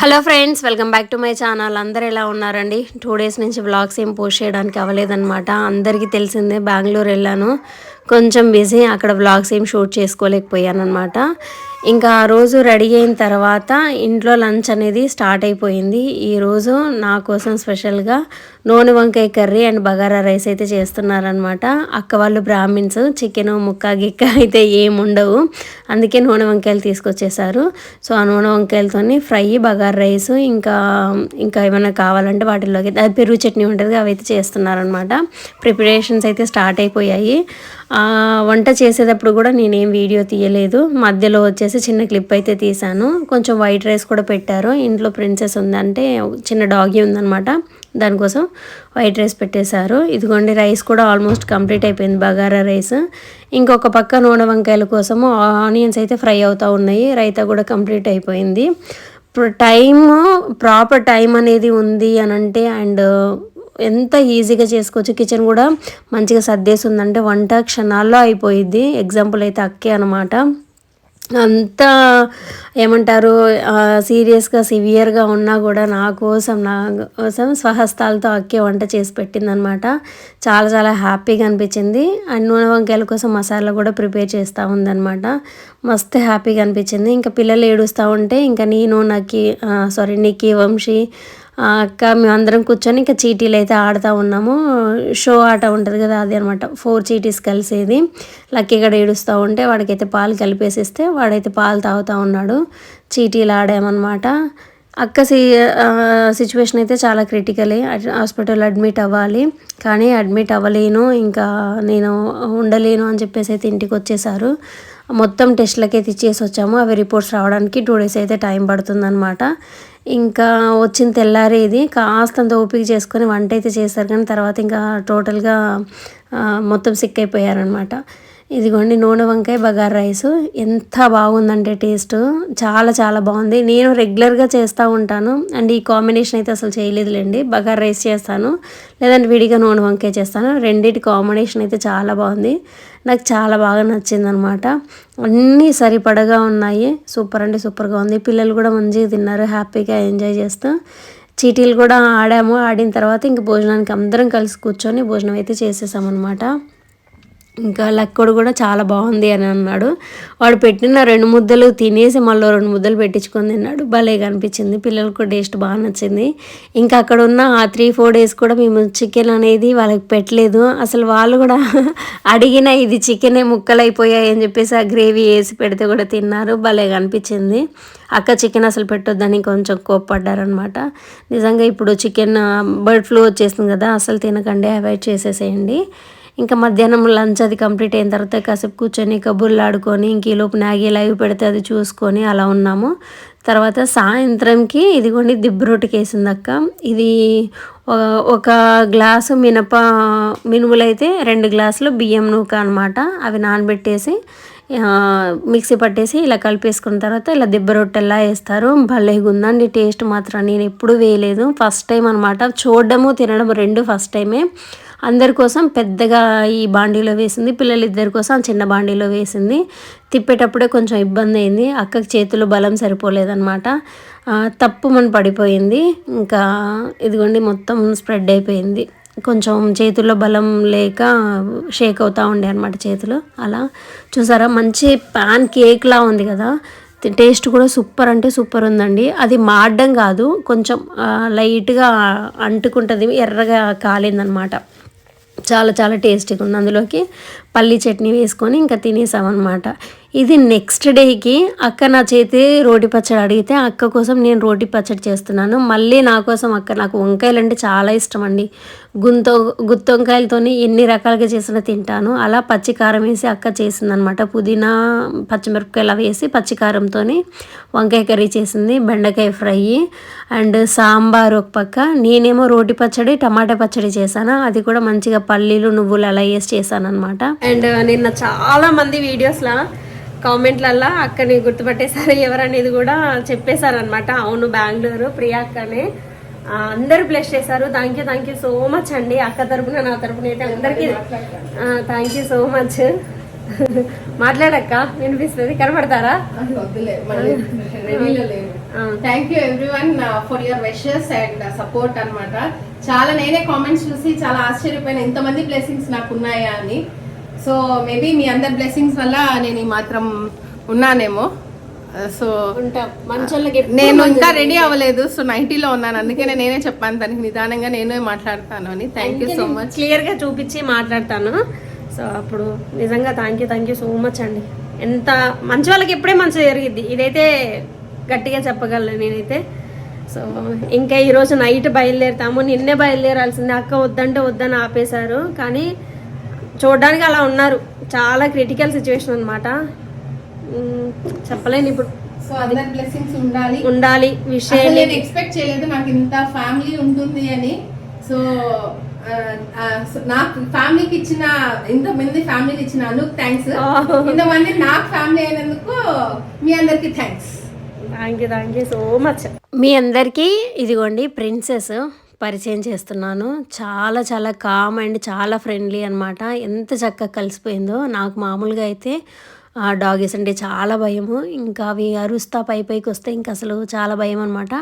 Hello friends welcome back to my channel. అందరు ఎలా ఉన్నారండి? టూ డేస్ నుంచి బ్లాగ్స్ ఏం పోస్ట్ చేయడానికి అవ్వలేదన్నమాట. అందరికీ తెలిసిందే బెంగళూరు వెళ్ళాను. కొంచెం బిజీ అక్కడ బ్లాగ్స్ ఏం షూట్ చేసుకోలేకపోయాను అనమాట ఇంకా ఆ రోజు రెడీ అయిన తర్వాత ఇంట్లో లంచ్ అనేది స్టార్ట్ అయిపోయింది. ఈరోజు నా కోసం స్పెషల్గా నూనె వంకాయ కర్రీ అండ్ బగారా రైస్ అయితే చేస్తున్నారనమాట అక్క వాళ్ళు బ్రాహ్మిన్స్ చికెన్ ముక్క గిక్క అయితే ఏముండవు అందుకే నూనె వంకాయలు తీసుకొచ్చేసారు సో ఆ నూనె వంకాయలతోని ఫ్రై బగారా రైస్ ఇంకా ఇంకా ఏమైనా కావాలంటే వాటిలోకి అది పెరుగు చట్నీ ఉంటుంది అవి అయితే చేస్తున్నారనమాట ప్రిపరేషన్స్ అయితే స్టార్ట్ అయిపోయాయి. వంట చేసేటప్పుడు కూడా నేనేం వీడియో తీయలేదు. మధ్యలో వచ్చేసి చిన్న క్లిప్ అయితే తీశాను. కొంచెం వైట్ రైస్ కూడా పెట్టారు. ఇంట్లో ప్రిన్సెస్ ఉందంటే చిన్న డాగీ ఉందన్నమాట. దానికోసం వైట్ రైస్ పెట్టేశారు. ఇదిగోండి రైస్ కూడా ఆల్మోస్ట్ కంప్లీట్ అయిపోయింది. బగారా రైస్. ఇంకొక పక్క నూనె వంకాయల కోసము ఆనియన్స్ అయితే ఫ్రై అవుతూ ఉన్నాయి. రైతా కూడా కంప్లీట్ అయిపోయింది. టైము ప్రాపర్ టైం అనేది ఉంది అని అంటే అండ్ ఎంత ఈజీగా చేసుకోవచ్చు? కిచెన్ కూడా మంచిగా సర్దేసి ఉందంటే వంట క్షణాల్లో అయిపోయిద్ది. ఎగ్జాంపుల్ అయితే అక్కే అనమాట అంత ఏమంటారు సీరియస్గా సివియర్గా ఉన్నా కూడా నా కోసం నా కోసం స్వహస్తాలతో అక్కే వంట చేసి పెట్టిందనమాట చాలా చాలా హ్యాపీగా అనిపించింది. అండ్ నూనె వంకాయల కోసం మసాలా కూడా ప్రిపేర్ చేస్తూ ఉందనమాట మస్తు హ్యాపీగా అనిపించింది. ఇంకా పిల్లలు ఏడుస్తూ ఉంటే ఇంకా నేను నక్కి సారీ నిక్కి వంశీ అక్క మేమందరం కూర్చొని ఇంకా చీటీలు అయితే ఆడుతూ ఉన్నాము. షో ఆట ఉంటుంది కదా అది అనమాట ఫోర్ చీటీస్ కలిసేది. లక్కీ ఏడుస్తూ ఉంటే వాడికైతే పాలు కలిపేసిస్తే వాడైతే పాలు తాగుతూ ఉన్నాడు. చీటీలు ఆడామన్నమాట. అక్క సి సిచ్యువేషన్ అయితే చాలా క్రిటికలే హాస్పిటల్ అడ్మిట్ అవ్వాలి. కానీ అడ్మిట్ అవ్వలేను. ఇంకా నేను ఉండలేను అని చెప్పేసి అయితే ఇంటికి వచ్చేసారు. మొత్తం టెస్ట్లకే అయితే ఇచ్చేసి వచ్చాము. అవి రిపోర్ట్స్ రావడానికి టూ డేస్ అయితే టైం పడుతుందన్నమాట. ఇంకా వచ్చిన తెల్లారేది కాస్తంత ఓపిక చేసుకొని వంట అయితే చేస్తారు కానీ తర్వాత ఇంకా టోటల్గా మొత్తం సిక్ అయిపోయారనమాట ఇదిగోండి నూనె వంకాయ బగార్ రైస్. ఎంత బాగుందంటే టేస్ట్. చాలా చాలా బాగుంది. నేను రెగ్యులర్గా చేస్తూ ఉంటాను. అండ్ ఈ కాంబినేషన్ అయితే అసలు చేయలేదులేండి. బగార్ రైస్ చేస్తాను. లేదంటే విడిగా నూనె వంకాయ చేస్తాను. రెండింటి కాంబినేషన్ అయితే చాలా బాగుంది. నాకు చాలా బాగా నచ్చిందనమాట. అన్నీ సరిపడగా ఉన్నాయి. సూపర్ అంటే సూపర్గా ఉంది. పిల్లలు కూడా మంచిగా తిన్నారు. హ్యాపీగా ఎంజాయ్ చేస్తూ. చీటీలు కూడా ఆడాము. ఆడిన తర్వాత ఇంక భోజనానికి అందరం కలిసి కూర్చొని భోజనం అయితే చేసేసామన్నమాట ఇంకా లక్కడు కూడా చాలా బాగుంది అని అన్నాడు. వాడు పెట్టిన రెండు ముద్దలు తినేసి మళ్ళీ రెండు ముద్దలు పెట్టించుకొని తిన్నాడు. భలే కనిపించింది. పిల్లలకు కూడా టేస్ట్ బాగా నచ్చింది. ఇంకా అక్కడ ఉన్న ఆ త్రీ ఫోర్ డేస్ కూడా మేము చికెన్ అనేది వాళ్ళకి పెట్టలేదు. అసలు వాళ్ళు కూడా అడిగిన ఇది చికెనే ముక్కలు అయిపోయాయి అని చెప్పేసి ఆ గ్రేవీ వేసి పెడితే కూడా తిన్నారు. భలే కనిపించింది. అక్క చికెన్ అసలు పెట్టొద్దని కొంచెం కోప్పడ్డారనమాట నిజంగా ఇప్పుడు చికెన్ బర్డ్ ఫ్లూ వచ్చేసింది కదా అసలు తినకండి అవాయిడ్ చేసేసేయండి. ఇంకా మధ్యాహ్నం లంచ్ అది కంప్లీట్ అయిన తర్వాత కాసేపు కూర్చొని కబుర్లు ఆడుకొని ఇంక ఈలోపు నాగి లైవ్ పెడితే అది చూసుకొని అలా ఉన్నాము. తర్వాత సాయంత్రంకి ఇదిగోండి దిబ్బ రొట్టెకి వేసింది అక్క. ఇది ఒక- గ్లాసు మినప మినుములైతే రెండు గ్లాసులు బియ్యం నూక అనమాట అవి నానబెట్టేసి మిక్సీ పట్టేసి ఇలా కలిపేసుకున్న తర్వాత ఇలా దిబ్బ రొట్టెలా వేస్తారు. భలేగా ఉందండి టేస్ట్ మాత్రం. నేను ఎప్పుడూ వేయలేదు. ఫస్ట్ టైం అనమాట చూడడము తినడం రెండు ఫస్ట్ టైమే. అందరి కోసం పెద్దగా ఈ బాండీలో వేసింది. పిల్లలిద్దరి కోసం చిన్న బాండీలో వేసింది. తిప్పేటప్పుడే కొంచెం ఇబ్బంది అయింది. అక్కకి చేతులు బలం సరిపోలేదన్నమాట. తప్పు మన పడిపోయింది. ఇంకా ఇదిగోండి మొత్తం స్ప్రెడ్ అయిపోయింది. కొంచెం చేతుల్లో బలం లేక షేక్ అవుతూ ఉండే అనమాట చేతులు. అలా చూసారా మంచి ప్యాన్ కేక్లా ఉంది కదా. టేస్ట్ కూడా సూపర్ అంటే సూపర్ ఉందండి. అది మాడడం కాదు కొంచెం లైట్గా అంటుకుంటుంది ఎర్రగా కాలిందనమాట చాలా చాలా టేస్టీగా ఉంది. అందులోకి పల్లీ చట్నీ వేసుకొని ఇంకా తినేసామన్నమాట. ఇది నెక్స్ట్ డేకి అక్క నా చేతి రోటి పచ్చడి అడిగితే అక్క కోసం నేను రోటి పచ్చడి చేస్తున్నాను. మళ్ళీ నా కోసం అక్క నాకు వంకాయలు అంటే చాలా ఇష్టం అండి గుంతో గుత్తి వంకాయలతోని ఎన్ని రకాలుగా చేసినా తింటాను. అలా పచ్చికారం వేసి అక్క చేసిందనమాట. పుదీనా పచ్చిమిరపకాయలు అవి వేసి పచ్చికారంతో వంకాయ కర్రీ చేసింది బెండకాయ ఫ్రై. అండ్ సాంబార్ ఒక పక్క. నేనేమో రోటి పచ్చడి టమాటా పచ్చడి చేశాను. అది కూడా మంచిగా పల్లీలు నువ్వులు అలా వేసి చేశాను అనమాట అండ్ నిన్న చాలా మంది వీడియోస్లో కామెంట్లల్లో అక్కని గుర్తుపట్టేశారు. ఎవరనేది కూడా చెప్పేశారనమాట అవును బెంగళూరు ప్రియా అక్కనే అందరూ ప్లేస్ చేశారు. Thank you thank you so much అండి. అక్క తరపున నా తరపున అయితే అందరికీ థ్యాంక్ యూ సో మచ్. మాట్లాడక్క వినిపిస్తుంది? లేవు thank you everyone for your wishes and support అన్నమాట. చాలా నేనే కామెంట్స్ చూసి చాలా ఆశ్చర్యపోయిన ఇంతమంది బ్లెస్సింగ్స్ నాకు ఉన్నాయా అని. సో మేబీ మీ అందరి బ్లెస్సింగ్స్ వల్ల నేను ఈ మాత్రం ఉన్నానేమో. సో ఉంటాం. మంచోళ్ళకి నేను ఇంకా రెడీ అవ్వలేదు. సో నైన్టీలో ఉన్నాను. అందుకే నేనే చెప్పాను తనకి నిదానంగా నేనే మాట్లాడతాను అని. థ్యాంక్ యూ సో మచ్ క్లియర్గా చూపించి మాట్లాడతాను. సో అప్పుడు నిజంగా thank you thank you so much అండి. ఎంత మంచి వాళ్ళకి ఎప్పుడే మంచి జరిగిద్ది. ఇదైతే గట్టిగా చెప్పగలను నేనైతే. సో ఇంకా ఈరోజు నైట్ బయలుదేరుతాము. నిన్నే బయలుదేరాల్సిందే. అక్క వద్దంటే వద్దని ఆపేశారు. కానీ చూడడానికి అలా ఉన్నారు. చాలా క్రిటికల్ సిచ్యువేషన్ అనమాట చెప్పలేను ఇప్పుడు. సో అందరి బ్లెస్సింగ్స్ ఉండాలి. ఉండాలి విషయం నేను ఎక్స్పెక్ట్ చేయలేదు నాకు ఇంత ఫ్యామిలీ ఉంటుంది అని. సో నాకు ఫ్యామిలీకి ఇచ్చిన ఇంతమంది ఫ్యామిలీకి ఇచ్చిన అనుకు థ్యాంక్స్ ఇంతమంది నాకు ఫ్యామిలీ అయినందుకు మీ అందరికి thanks thank you thank you so much మీ అందరికీ ఇదిగోండి ప్రిన్సెస్ పరిచయం చేస్తున్నాను. చాలా చాలా కామ్ అండ్ చాలా ఫ్రెండ్లీ అనమాట ఎంత చక్కగా కలిసిపోయిందో. నాకు మామూలుగా అయితే ఆ డాగీస్ అంటే చాలా భయము. ఇంకా అవి అరుస్తా పై పైకి వస్తే ఇంకా అసలు చాలా భయం అనమాట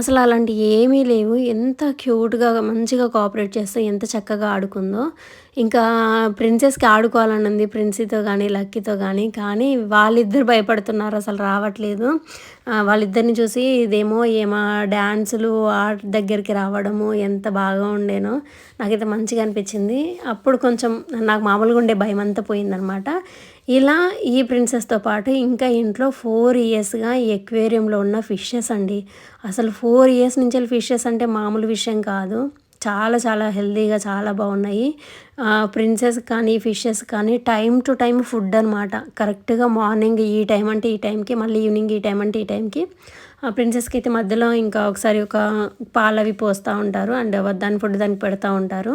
అసలు అలాంటి ఏమీ లేవు. ఎంత క్యూట్గా మంచిగా కోఆపరేట్ చేస్తే ఎంత చక్కగా ఆడుకుందో. ఇంకా ప్రిన్సెస్కి ఆడుకోవాలని ఉంది ప్రిన్సీతో కానీ లక్కీతో కానీ కానీ వాళ్ళిద్దరు భయపడుతున్నారు. అసలు రావట్లేదు. వాళ్ళిద్దరిని చూసి ఇదేమో ఏమో డ్యాన్సులు ఆర్ట్ దగ్గరికి రావడము ఎంత బాగా ఉండేనో నాకైతే మంచిగా అనిపించింది. అప్పుడు కొంచెం నాకు మామూలుగా ఉండే భయం అంతా పోయిందనమాట ఇలా ఈ ప్రిన్సెస్తో పాటు ఇంకా ఇంట్లో ఫోర్ ఇయర్స్గా ఈ ఎక్వేరియంలో ఉన్న ఫిషెస్ అండి. అసలు ఫోర్ ఇయర్స్ నుంచి ఫిషెస్ అంటే మామూలు విషయం కాదు. చాలా చాలా హెల్తీగా చాలా బాగున్నాయి. ప్రిన్సెస్ కానీ ఫిషెస్ కానీ టైం టు టైం ఫుడ్ అనమాట కరెక్ట్గా మార్నింగ్ ఈ టైం అంటే ఈ టైంకి మళ్ళీ ఈవినింగ్ ఈ టైం అంటే ఈ టైంకి ప్రిన్సెస్కి అయితే మధ్యలో ఇంకా ఒకసారి ఒక పాలు అవి పోస్తూ ఉంటారు. అండ్ దాని ఫుడ్ దానికి పెడతా ఉంటారు.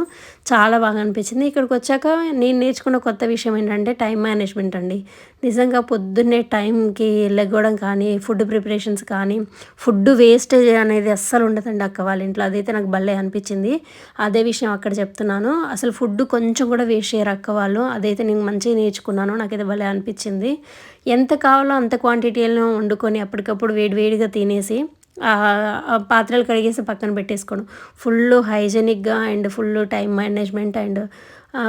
చాలా బాగా అనిపించింది. ఇక్కడికి వచ్చాక నేను నేర్చుకున్న కొత్త విషయం ఏంటంటే టైం మేనేజ్మెంట్ అండి. నిజంగా పొద్దున్నే టైంకి లెగ్గడం కానీ ఫుడ్ ప్రిపరేషన్స్ కానీ ఫుడ్ వేస్టేజ్ అనేది అస్సలు ఉండదండి అక్క వాళ్ళ ఇంట్లో. అదైతే నాకు భలే అనిపించింది. అదే విషయం అక్కడ చెప్తున్నాను. అసలు ఫుడ్ కొంచెం కూడా వేస్ట్ చేయరు అక్క వాళ్ళు. అదైతే నేను మంచిగా నేర్చుకున్నాను. నాకైతే భలే అనిపించింది. ఎంత కావాలో అంత క్వాంటిటీలో వండుకొని అప్పటికప్పుడు వేడివేడిగా తినేసి పాత్రలు కడిగేసి పక్కన పెట్టేసుకోవడం. Full హైజెనిక్గా and full time management and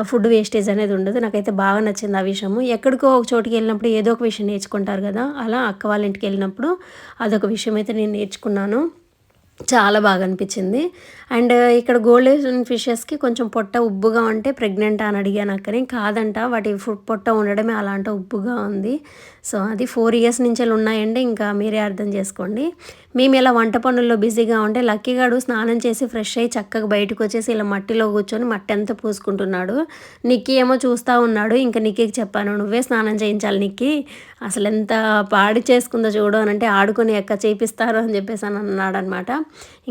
food wastage అనేది ఉండదు. నాకైతే బాగా నచ్చింది ఆ విషయము. ఎక్కడికో ఒక చోటుకి వెళ్ళినప్పుడు ఏదో ఒక విషయం నేర్చుకుంటారు కదా అలా అక్క వాళ్ళ ఇంటికి వెళ్ళినప్పుడు అదొక విషయం అయితే నేను నేర్చుకున్నాను. చాలా బాగా అనిపించింది అండ్ ఇక్కడ గోల్డెన్ ఫిషెస్కి కొంచెం పొట్ట ఉబ్బుగా ఉంటే ప్రెగ్నెంట్ అని అడిగాను అక్కని. కాదంట వాటి ఫుడ్ పొట్ట ఉండడమే అలాంటి ఉబ్బుగా ఉంది. సో అది ఫోర్ ఇయర్స్ నుంచి ఉన్నాయండి. ఇంకా మీరే అర్థం చేసుకోండి. మేము ఇలా వంట పనుల్లో బిజీగా ఉంటే లక్కీగాడు స్నానం చేసి ఫ్రెష్ అయ్యి చక్కగా బయటకు వచ్చేసి ఇలా మట్టిలో కూర్చొని మట్టి అంతా పూసుకుంటున్నాడు. నిక్కీ ఏమో చూస్తూ ఉన్నాడు. ఇంకా నిక్కీకి చెప్పాను నువ్వే స్నానం చేయించాలి నిక్కీ. అసలు ఎంత పాడి చేసుకుందో చూడు అని అంటే ఆడుకొని ఎక్క చేపిస్తారు అని చెప్పేసి అని అన్నాడు అనమాట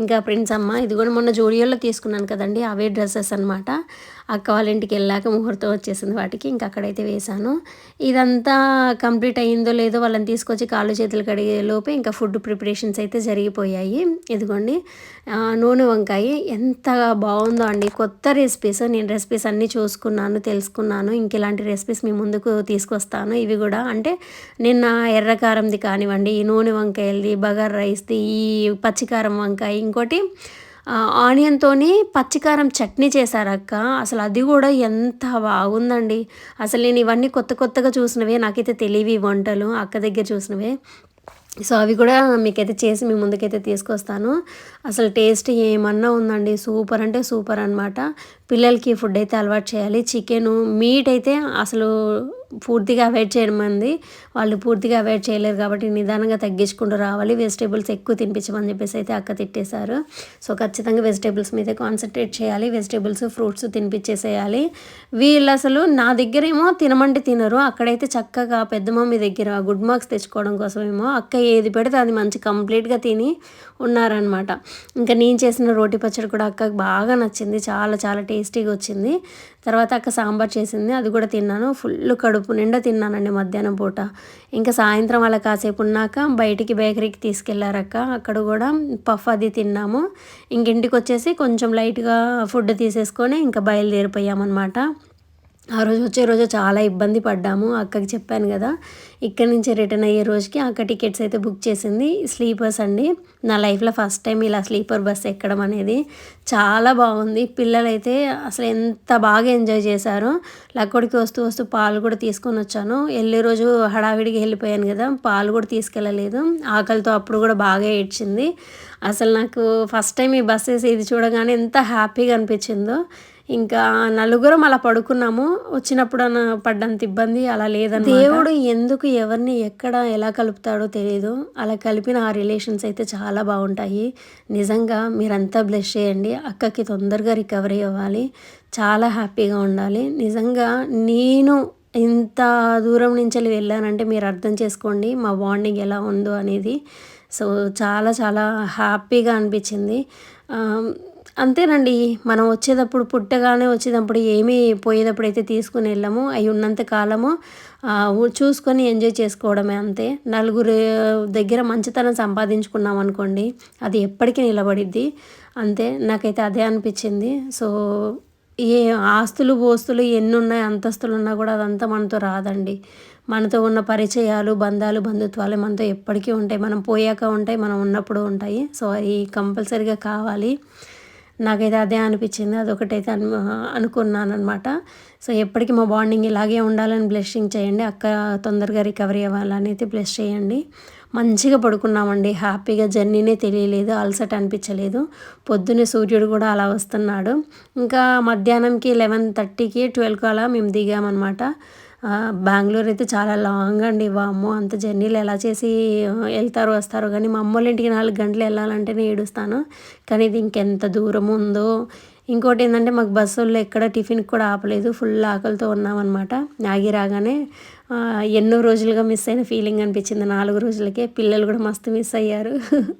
ఇంకా ప్రిన్స్ అమ్మ ఇది కూడా మొన్న జోడియోలో తీసుకున్నాను కదండి అవే డ్రెస్సెస్ అనమాట అక్క వాళ్ళ ఇంటికి వెళ్ళాక ముహూర్తం వచ్చేసింది వాటికి ఇంకా అక్కడైతే వేశాను. ఇదంతా కంప్లీట్ అయ్యిందో లేదో వాళ్ళని తీసుకొచ్చి కాళ్ళు చేతులు కడిగే లోపే ఇంకా ఫుడ్ ప్రిపరేషన్స్ అయితే జరిగిపోయాయి. ఇదిగోండి నూనె వంకాయ ఎంత బాగుందో అండి. కొత్త రెసిపీస్ నేను రెసిపీస్ అన్నీ చూసుకున్నాను తెలుసుకున్నాను. ఇంక ఇలాంటి రెసిపీస్ మీ ముందుకు తీసుకొస్తాను. ఇవి కూడా అంటే నిన్న ఎర్రకారంది కానివ్వండి ఈ నూనె వంకాయలది బగార్ రైస్ది ఈ పచ్చికారం వంకాయ ఇంకోటి ఆనియన్తోని పచ్చికారం చట్నీ చేశారక్క అసలు అది కూడా ఎంత బాగుందండి. అసలు నేను ఇవన్నీ కొత్త కొత్తగా చూసినవే నాకైతే తెలియవి ఈ వంటలు అక్క దగ్గర చూసినవే. సో అవి కూడా మీకైతే చేసి మీ ముందుకైతే తీసుకొస్తాను. అసలు టేస్ట్ ఏమన్నా ఉందండి? సూపర్ అంటే సూపర్ అనమాట పిల్లలకి ఫుడ్ అయితే అలవాటు చేయాలి. చికెను మీట్ అయితే అసలు పూర్తిగా అవాయిడ్ చేయమంది వాళ్ళు పూర్తిగా అవాయిడ్ చేయలేరు కాబట్టి నిదానంగా తగ్గించుకుంటూ రావాలి. వెజిటేబుల్స్ ఎక్కువ తినిపించమని చెప్పేసి అయితే అక్క తిట్టేశారు. సో ఖచ్చితంగా వెజిటేబుల్స్ మీదే కాన్సన్ట్రేట్ చేయాలి. వెజిటేబుల్స్ ఫ్రూట్స్ తినిపించేసేయాలి. వీళ్ళు అసలు నా దగ్గరేమో తినమంటే తినరు. అక్కడైతే చక్కగా పెద్ద మమ్మీ దగ్గర గుడ్ మార్క్స్ తెచ్చుకోవడం కోసమేమో అక్క ఏది పెడితే అది మంచి కంప్లీట్గా తిని ఉన్నారనమాట ఇంకా నేను చేసిన రోటి పచ్చడి కూడా అక్కకు బాగా నచ్చింది. చాలా చాలా టేస్టీగా వచ్చింది. తర్వాత అక్క సాంబార్ చేసింది. అది కూడా తిన్నాను. ఫుల్ కడుపు నిండా తిన్నానండి మధ్యాహ్నం పూట. ఇంకా సాయంత్రం అలా కాసేపు ఉన్నాక బయటికి బేకరీకి తీసుకెళ్ళారక్క. అక్కడ కూడా పఫ్ అది తిన్నాము. ఇంకింటికి వచ్చేసి కొంచెం లైట్గా ఫుడ్ తీసేసుకొని ఇంకా బయలుదేరిపోయామన్నమాట. ఆ రోజు వచ్చే రోజు చాలా ఇబ్బంది పడ్డాము. అక్కకి చెప్పాను కదా ఇక్కడి నుంచి రిటర్న్ అయ్యే రోజుకి అక్క టికెట్స్ అయితే బుక్ చేసింది. స్లీపర్స్ అండి. నా లైఫ్లో ఫస్ట్ టైం ఇలా స్లీపర్ బస్ ఎక్కడం అనేది చాలా బాగుంది. పిల్లలైతే అసలు ఎంత బాగా ఎంజాయ్ చేశారో లక్కడికి వస్తూ వస్తూ పాలు కూడా తీసుకొని వచ్చాను. వెళ్ళే రోజు హడావిడికి వెళ్ళిపోయాను కదా పాలు కూడా తీసుకెళ్ళలేదు. ఆకలితో అప్పుడు కూడా బాగా ఏడ్చింది. అసలు నాకు ఫస్ట్ టైం ఈ బస్సెస్ ఇది చూడగానే ఎంత హ్యాపీగా అనిపించిందో ఇంకా నలుగురం అలా పడుకున్నాము. వచ్చినప్పుడు పడ్డంత ఇబ్బంది అలా లేదని దేవుడు ఎందుకు ఎవరిని ఎక్కడ ఎలా కలుపుతాడో తెలియదు అలా కలిపిన ఆ రిలేషన్స్ అయితే చాలా బాగుంటాయి. నిజంగా మీరంతా బ్లెస్ చేయండి. అక్కకి తొందరగా రికవరీ అవ్వాలి. చాలా హ్యాపీగా ఉండాలి. నిజంగా నేను ఇంత దూరం నుంచి వెళ్ళి వెళ్ళానంటే మీరు అర్థం చేసుకోండి మా బాండింగ్ ఎలా ఉందో అనేది. సో చాలా చాలా హ్యాపీగా అనిపించింది. అంతేనండి. మనం వచ్చేటప్పుడు పుట్టగానే వచ్చేటప్పుడు ఏమీ పోయేటప్పుడు అయితే తీసుకుని వెళ్ళాము. అవి ఉన్నంత కాలము చూసుకొని ఎంజాయ్ చేసుకోవడమే అంతే. నలుగురు దగ్గర మంచితనం సంపాదించుకున్నాం అనుకోండి అది ఎప్పటికీ నిలబడిద్ది. అంతే నాకైతే అదే అనిపించింది. సో ఏ ఆస్తులు పోస్తులు ఎన్ని ఉన్నాయి అంతస్తులు ఉన్నా కూడా అదంతా మనతో రాదండి. మనతో ఉన్న పరిచయాలు బంధాలు బంధుత్వాలు మనతో ఎప్పటికీ ఉంటాయి. మనం పోయాక ఉంటాయి మనం ఉన్నప్పుడు ఉంటాయి. సో అవి కంపల్సరీగా కావాలి. నాకైతే అదే అనిపించింది. అదొకటైతే అను అనుకున్నాను అనమాట సో ఎప్పటికీ మా బాండింగ్ ఇలాగే ఉండాలని బ్లెస్సింగ్ చేయండి. అక్క తొందరగా రికవరీ అవ్వాలని అయితే బ్లెస్ చేయండి. మంచిగా పడుకున్నామండి. హ్యాపీగా జర్నీనే తెలియలేదు అలసట అనిపించలేదు. పొద్దున్నే సూర్యుడు కూడా అలా వస్తున్నాడు. ఇంకా మధ్యాహ్నంకి లెవెన్ థర్టీకి ట్వెల్వ్కి అలా మేము దిగామన్నమాట. బెంగళూరు అయితే చాలా లాంగ్ అండి. వామ్మో అంత జర్నీలు ఎలా చేసి వెళ్తారు వస్తారు. కానీ మా అమ్మోళ్ళ ఇంటికి నాలుగు గంటలు వెళ్ళాలంటేనే ఏడుస్తాను. కానీ ఇది ఇంకెంత దూరం ఉందో. ఇంకోటి ఏంటంటే మాకు బస్సుల్లో ఎక్కడ టిఫిన్కి కూడా ఆపలేదు. ఫుల్ ఆకలితో ఉన్నామన్నమాట. ఆగి రాగానే ఎన్నో రోజులుగా మిస్ అయిన ఫీలింగ్ అనిపించింది. నాలుగు రోజులకే పిల్లలు కూడా మస్తు మిస్ అయ్యారు.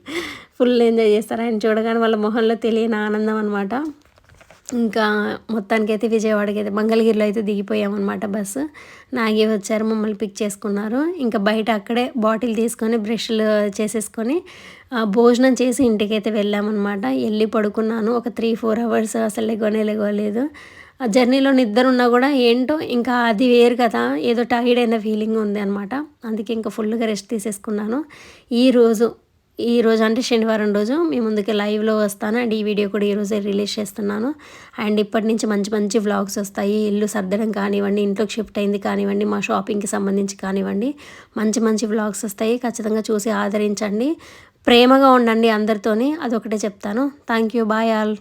ఫుల్ ఎంజాయ్ చేస్తారు. ఆయన చూడగానే వాళ్ళ మొహంలో తెలియని ఆనందం అనమాట ఇంకా మొత్తానికైతే విజయవాడకి అయితే మంగళగిరిలో అయితే దిగిపోయామన్నమాట బస్సు. నాగి వచ్చారు మమ్మల్ని పిక్ చేసుకున్నారు. ఇంకా బయట అక్కడే బాటిల్ తీసుకొని బ్రష్లు చేసేసుకొని భోజనం చేసి ఇంటికైతే వెళ్ళామన్నమాట. వెళ్ళి పడుకున్నాను. ఒక త్రీ ఫోర్ అవర్స్ అసలు లెగవనే లెగవలేదు. ఆ జర్నీలో నిద్ర ఉన్నా కూడా ఏంటో ఇంకా అది వేరు కదా ఏదో టైర్డ్ అయిన ఫీలింగ్ ఉంది అనమాట అందుకే ఇంకా ఫుల్గా రెస్ట్ తీసేసుకున్నాను. ఈరోజు ఈ రోజు అంటే శనివారం రోజు మీ ముందుకి లైవ్లో వస్తాను. అండ్ ఈ వీడియో కూడా ఈరోజే రిలీజ్ చేస్తున్నాను. అండ్ ఇప్పటి నుంచి మంచి మంచి వ్లాగ్స్ వస్తాయి. ఇల్లు సర్దడం కానివ్వండి ఇంట్లోకి షిఫ్ట్ అయింది కానివ్వండి మా షాపింగ్కి సంబంధించి కానివ్వండి మంచి మంచి వ్లాగ్స్ వస్తాయి. ఖచ్చితంగా చూసి ఆదరించండి. ప్రేమగా ఉండండి అందరితోని. అదొకటే చెప్తాను. Thank you bye all